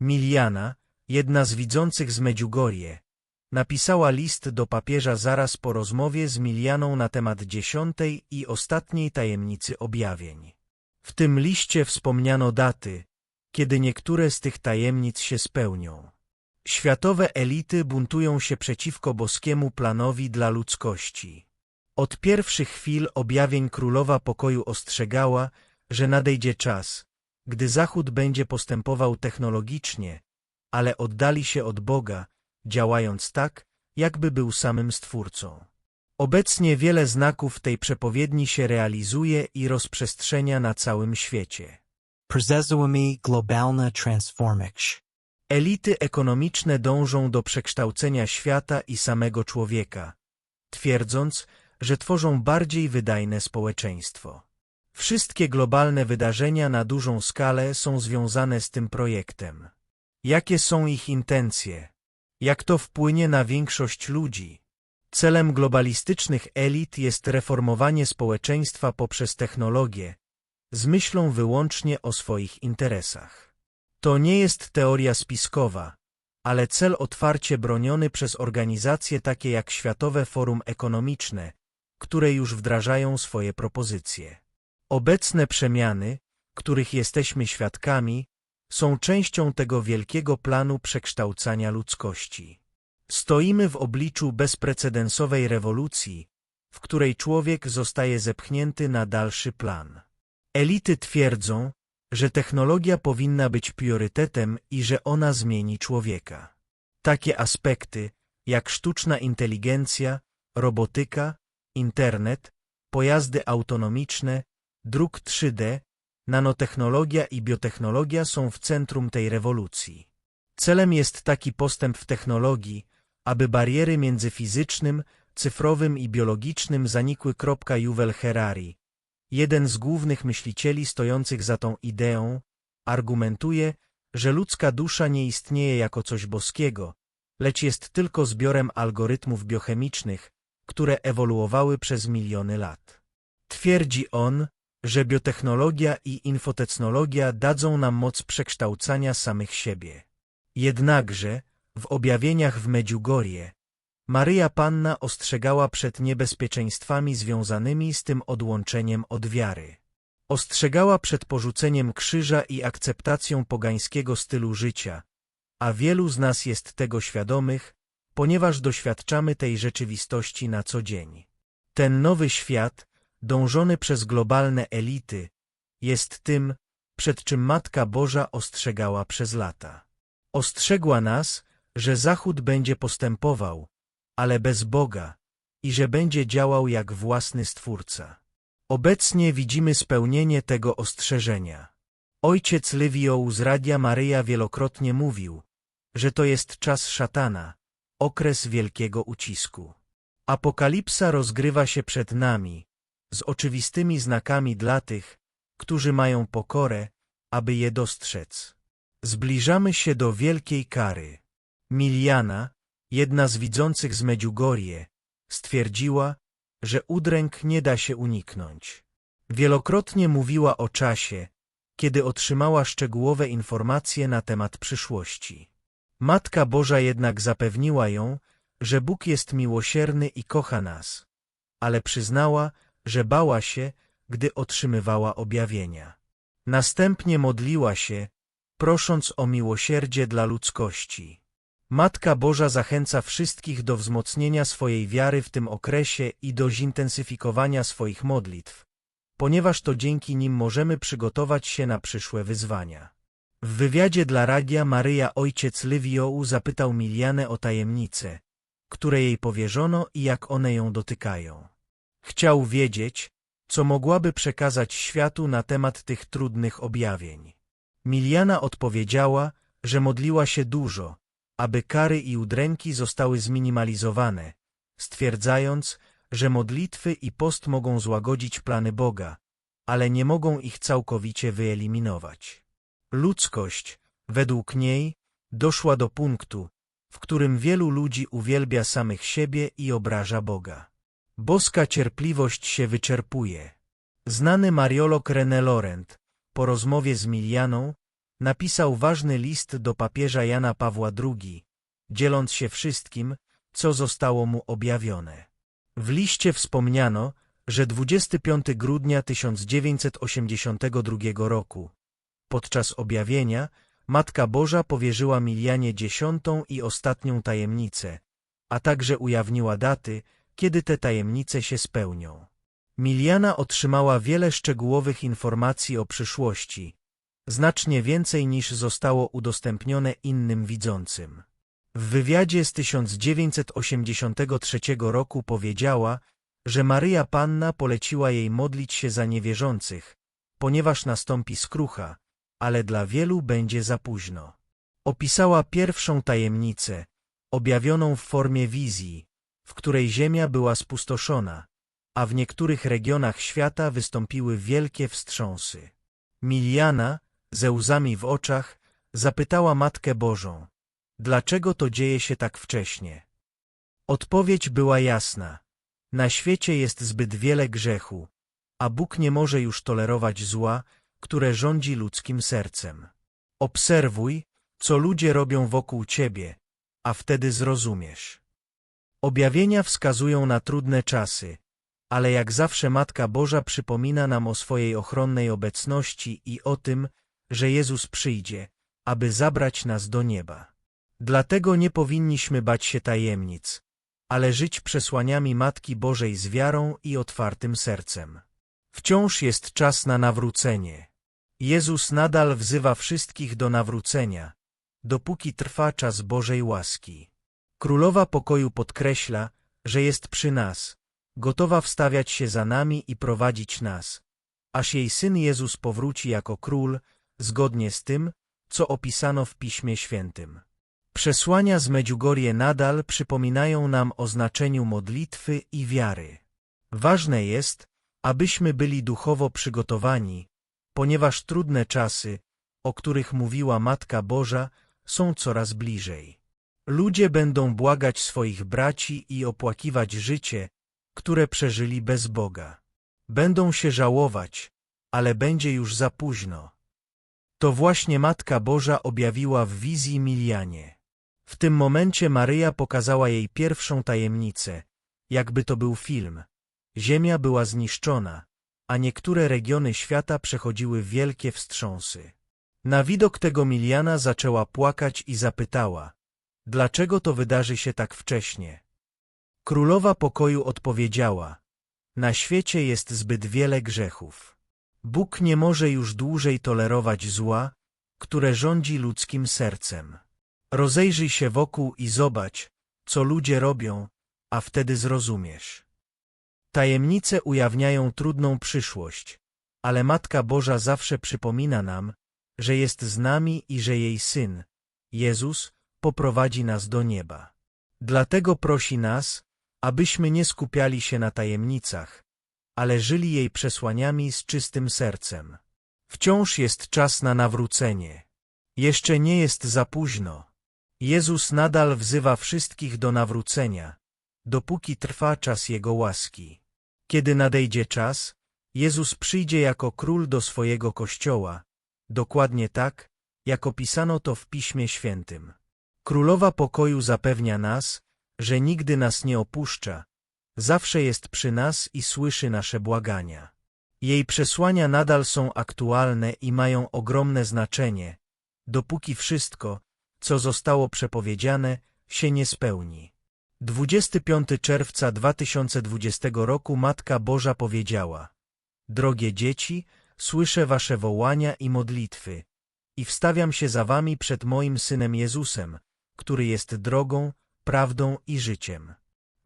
Miliana, jedna z widzących z Medjugorje, napisała list do papieża zaraz po rozmowie z Milianą na temat dziesiątej i ostatniej tajemnicy objawień. W tym liście wspomniano daty, kiedy niektóre z tych tajemnic się spełnią. Światowe elity buntują się przeciwko boskiemu planowi dla ludzkości. Od pierwszych chwil objawień Królowa Pokoju ostrzegała, że nadejdzie czas, gdy Zachód będzie postępował technologicznie, ale oddali się od Boga, działając tak, jakby był samym Stwórcą. Obecnie wiele znaków tej przepowiedni się realizuje i rozprzestrzenia na całym świecie. Globalna transformacz. Elity ekonomiczne dążą do przekształcenia świata i samego człowieka, twierdząc, że tworzą bardziej wydajne społeczeństwo. Wszystkie globalne wydarzenia na dużą skalę są związane z tym projektem. Jakie są ich intencje? Jak to wpłynie na większość ludzi? Celem globalistycznych elit jest reformowanie społeczeństwa poprzez technologię, z myślą wyłącznie o swoich interesach. To nie jest teoria spiskowa, ale cel otwarcie broniony przez organizacje takie jak Światowe Forum Ekonomiczne, które już wdrażają swoje propozycje. Obecne przemiany, których jesteśmy świadkami, są częścią tego wielkiego planu przekształcania ludzkości. Stoimy w obliczu bezprecedensowej rewolucji, w której człowiek zostaje zepchnięty na dalszy plan. Elity twierdzą, że technologia powinna być priorytetem i że ona zmieni człowieka. Takie aspekty, jak sztuczna inteligencja, robotyka, internet, pojazdy autonomiczne, druk 3D, nanotechnologia i biotechnologia są w centrum tej rewolucji. Celem jest taki postęp w technologii, aby bariery między fizycznym, cyfrowym i biologicznym zanikły. Juwel Herari, jeden z głównych myślicieli stojących za tą ideą, argumentuje, że ludzka dusza nie istnieje jako coś boskiego, lecz jest tylko zbiorem algorytmów biochemicznych, które ewoluowały przez miliony lat. Twierdzi on, że biotechnologia i infotechnologia dadzą nam moc przekształcania samych siebie. Jednakże, w objawieniach w Medjugorje, Maryja Panna ostrzegała przed niebezpieczeństwami związanymi z tym odłączeniem od wiary. Ostrzegała przed porzuceniem krzyża i akceptacją pogańskiego stylu życia, a wielu z nas jest tego świadomych, ponieważ doświadczamy tej rzeczywistości na co dzień. Ten nowy świat, dążony przez globalne elity, jest tym, przed czym Matka Boża ostrzegała przez lata. Ostrzegła nas, że Zachód będzie postępował, ale bez Boga i że będzie działał jak własny Stwórca. Obecnie widzimy spełnienie tego ostrzeżenia. Ojciec Livio z Radia Maryja wielokrotnie mówił, że to jest czas szatana, okres wielkiego ucisku. Apokalipsa rozgrywa się przed nami, z oczywistymi znakami dla tych, którzy mają pokorę, aby je dostrzec. Zbliżamy się do wielkiej kary. Miliana, jedna z widzących z Medjugorje, stwierdziła, że udręk nie da się uniknąć. Wielokrotnie mówiła o czasie, kiedy otrzymała szczegółowe informacje na temat przyszłości. Matka Boża jednak zapewniła ją, że Bóg jest miłosierny i kocha nas, ale przyznała, że bała się, gdy otrzymywała objawienia. Następnie modliła się, prosząc o miłosierdzie dla ludzkości. Matka Boża zachęca wszystkich do wzmocnienia swojej wiary w tym okresie i do zintensyfikowania swoich modlitw, ponieważ to dzięki nim możemy przygotować się na przyszłe wyzwania. W wywiadzie dla radia Maryja ojciec Liviołu zapytał Milianę o tajemnice, które jej powierzono i jak one ją dotykają. Chciał wiedzieć, co mogłaby przekazać światu na temat tych trudnych objawień. Miliana odpowiedziała, że modliła się dużo, aby kary i udręki zostały zminimalizowane, stwierdzając, że modlitwy i post mogą złagodzić plany Boga, ale nie mogą ich całkowicie wyeliminować. Ludzkość, według niej, doszła do punktu, w którym wielu ludzi uwielbia samych siebie i obraża Boga. Boska cierpliwość się wyczerpuje. Znany mariolog René Laurent, po rozmowie z Milianą, napisał ważny list do papieża Jana Pawła II, dzieląc się wszystkim, co zostało mu objawione. W liście wspomniano, że 25 grudnia 1982 roku, podczas objawienia, Matka Boża powierzyła Milianie dziesiątą i ostatnią tajemnicę, a także ujawniła daty, kiedy te tajemnice się spełnią. Miliana otrzymała wiele szczegółowych informacji o przyszłości, znacznie więcej niż zostało udostępnione innym widzącym. W wywiadzie z 1983 roku powiedziała, że Maryja Panna poleciła jej modlić się za niewierzących, ponieważ nastąpi skrucha, ale dla wielu będzie za późno. Opisała pierwszą tajemnicę, objawioną w formie wizji, w której ziemia była spustoszona, a w niektórych regionach świata wystąpiły wielkie wstrząsy. Miliana, ze łzami w oczach, zapytała Matkę Bożą, dlaczego to dzieje się tak wcześnie? Odpowiedź była jasna. Na świecie jest zbyt wiele grzechu, a Bóg nie może już tolerować zła, które rządzi ludzkim sercem. Obserwuj, co ludzie robią wokół ciebie, a wtedy zrozumiesz. Objawienia wskazują na trudne czasy, ale jak zawsze Matka Boża przypomina nam o swojej ochronnej obecności i o tym, że Jezus przyjdzie, aby zabrać nas do nieba. Dlatego nie powinniśmy bać się tajemnic, ale żyć przesłaniami Matki Bożej z wiarą i otwartym sercem. Wciąż jest czas na nawrócenie. Jezus nadal wzywa wszystkich do nawrócenia, dopóki trwa czas Bożej łaski. Królowa pokoju podkreśla, że jest przy nas, gotowa wstawiać się za nami i prowadzić nas, aż jej Syn Jezus powróci jako król, zgodnie z tym, co opisano w Piśmie Świętym. Przesłania z Medjugorje nadal przypominają nam o znaczeniu modlitwy i wiary. Ważne jest, abyśmy byli duchowo przygotowani, ponieważ trudne czasy, o których mówiła Matka Boża, są coraz bliżej. Ludzie będą błagać swoich braci i opłakiwać życie, które przeżyli bez Boga. Będą się żałować, ale będzie już za późno. To właśnie Matka Boża objawiła w wizji Milianie. W tym momencie Maryja pokazała jej pierwszą tajemnicę, jakby to był film. Ziemia była zniszczona, a niektóre regiony świata przechodziły wielkie wstrząsy. Na widok tego Miliana zaczęła płakać i zapytała, dlaczego to wydarzy się tak wcześnie. Królowa pokoju odpowiedziała, na świecie jest zbyt wiele grzechów. Bóg nie może już dłużej tolerować zła, które rządzi ludzkim sercem. Rozejrzyj się wokół i zobacz, co ludzie robią, a wtedy zrozumiesz. Tajemnice ujawniają trudną przyszłość, ale Matka Boża zawsze przypomina nam, że jest z nami i że jej Syn, Jezus, poprowadzi nas do nieba. Dlatego prosi nas, abyśmy nie skupiali się na tajemnicach, ale żyli jej przesłaniami z czystym sercem. Wciąż jest czas na nawrócenie. Jeszcze nie jest za późno. Jezus nadal wzywa wszystkich do nawrócenia, dopóki trwa czas Jego łaski. Kiedy nadejdzie czas, Jezus przyjdzie jako król do swojego kościoła, dokładnie tak, jak opisano to w Piśmie Świętym. Królowa pokoju zapewnia nas, że nigdy nas nie opuszcza, zawsze jest przy nas i słyszy nasze błagania. Jej przesłania nadal są aktualne i mają ogromne znaczenie, dopóki wszystko, co zostało przepowiedziane, się nie spełni. 25 czerwca 2020 roku Matka Boża powiedziała Drogie dzieci, słyszę wasze wołania i modlitwy i wstawiam się za wami przed moim Synem Jezusem, który jest drogą, prawdą i życiem.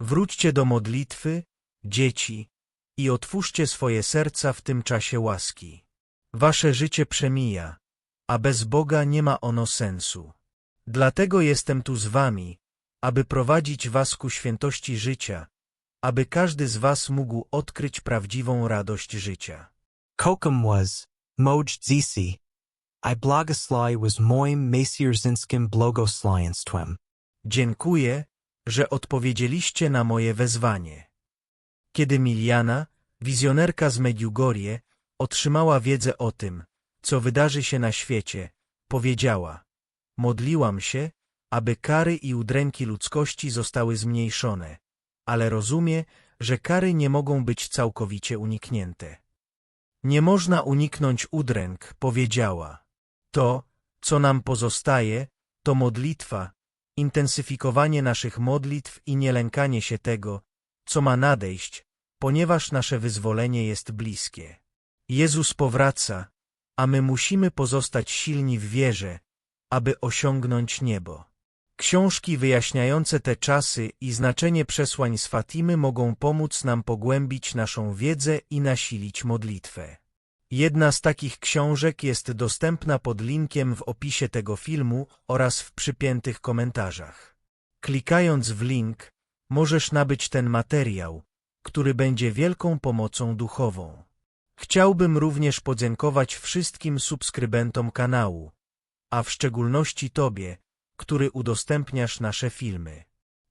Wróćcie do modlitwy, dzieci, i otwórzcie swoje serca w tym czasie łaski. Wasze życie przemija, a bez Boga nie ma ono sensu. Dlatego jestem tu z wami, aby prowadzić was ku świętości życia, aby każdy z was mógł odkryć prawdziwą radość życia. Kokum was, moj zisi. I blagoslai was moim mesierzynskim błogosławieństwem. Dziękuję, że odpowiedzieliście na moje wezwanie. Kiedy Miliana, wizjonerka z Medjugorje, otrzymała wiedzę o tym, co wydarzy się na świecie, powiedziała. Modliłam się, aby kary i udręki ludzkości zostały zmniejszone, ale rozumie, że kary nie mogą być całkowicie uniknięte. Nie można uniknąć udręk, powiedziała. To, co nam pozostaje, to modlitwa, intensyfikowanie naszych modlitw i nie lękanie się tego, co ma nadejść, ponieważ nasze wyzwolenie jest bliskie. Jezus powraca, a my musimy pozostać silni w wierze, aby osiągnąć niebo. Książki wyjaśniające te czasy i znaczenie przesłań z Fatimy mogą pomóc nam pogłębić naszą wiedzę i nasilić modlitwę. Jedna z takich książek jest dostępna pod linkiem w opisie tego filmu oraz w przypiętych komentarzach. Klikając w link, możesz nabyć ten materiał, który będzie wielką pomocą duchową. Chciałbym również podziękować wszystkim subskrybentom kanału, a w szczególności Tobie, który udostępniasz nasze filmy.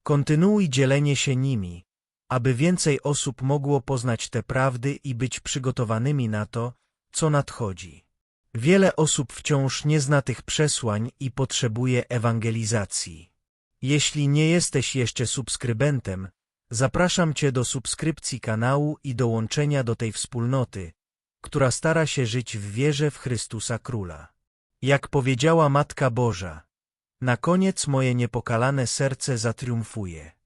Kontynuuj dzielenie się nimi, aby więcej osób mogło poznać te prawdy i być przygotowanymi na to, co nadchodzi. Wiele osób wciąż nie zna tych przesłań i potrzebuje ewangelizacji. Jeśli nie jesteś jeszcze subskrybentem, zapraszam Cię do subskrypcji kanału i dołączenia do tej wspólnoty, która stara się żyć w wierze w Chrystusa Króla. Jak powiedziała Matka Boża, na koniec moje niepokalane serce zatriumfuje.